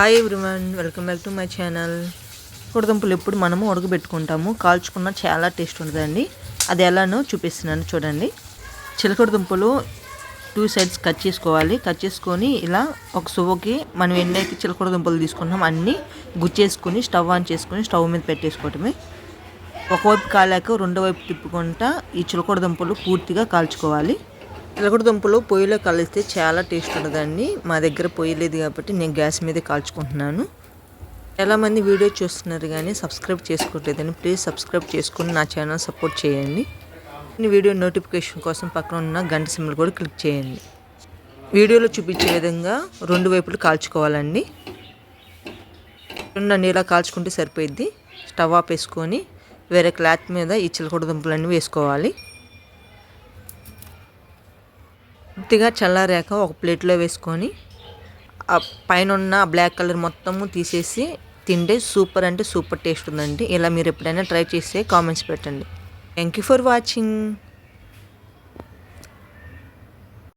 Hi everyone welcome back to my channel కుడదంపులు ఎప్పుడు మనము ఉడకబెట్టుకుంటాము. కాల్చుకున్న చాలా టేస్ట్ ఉంటుందండి అది ఎలానో చూపిస్తున్నాను చూడండి. చిలకడదుంపలు టూ సైడ్స్ కట్ చేసుకోవాలి. కట్ చేసుకొని ఇలా ఒక సువ్వకి మనం ఎన్నైతే చిలకడ తీసుకున్నాం తీసుకుంటాం అన్నీ గుచ్చేసుకుని స్టవ్ ఆన్ చేసుకొని స్టవ్ మీద పెట్టేసుకోవటమే. ఒకవైపు కాలాక రెండో వైపు తిప్పుకుంటా ఈ చిలకడదుంపలు పూర్తిగా కాల్చుకోవాలి. చిలకడ దుంపలు పొయ్యిలో కలిస్తే చాలా టేస్ట్ ఉంటుందండి మా దగ్గర పొయ్యి లేదు కాబట్టి నేను గ్యాస్ మీదే కాల్చుకుంటున్నాను. చాలామంది వీడియో చూస్తున్నారు కానీ సబ్స్క్రైబ్ చేసుకోవట్లేదని ప్లీజ్ సబ్స్క్రైబ్ చేసుకుని నా ఛానల్ సపోర్ట్ చేయండి. వీడియో నోటిఫికేషన్ కోసం పక్కన ఉన్న గంట సింబల్ కూడా క్లిక్ చేయండి. వీడియోలో చూపించే విధంగా రెండు వైపులు కాల్చుకోవాలండి. నన్ను ఇలా కాల్చుకుంటే సరిపోయిద్ది. స్టవ్ ఆఫ్ వేసుకొని వేరే క్లాత్ మీద ఈ చిలకడ దుంపలన్నీ వేసుకోవాలి. పూర్తిగా చల్లారాక ఒక ప్లేట్లో వేసుకొని పైన ఉన్న బ్లాక్ కలర్ మొత్తము తీసేసి తింటే సూపర్ అంటే సూపర్ టేస్ట్ ఉందండి. ఇలా మీరు ఎప్పుడైనా ట్రై చేస్తే కామెంట్స్ పెట్టండి. Thank you for watching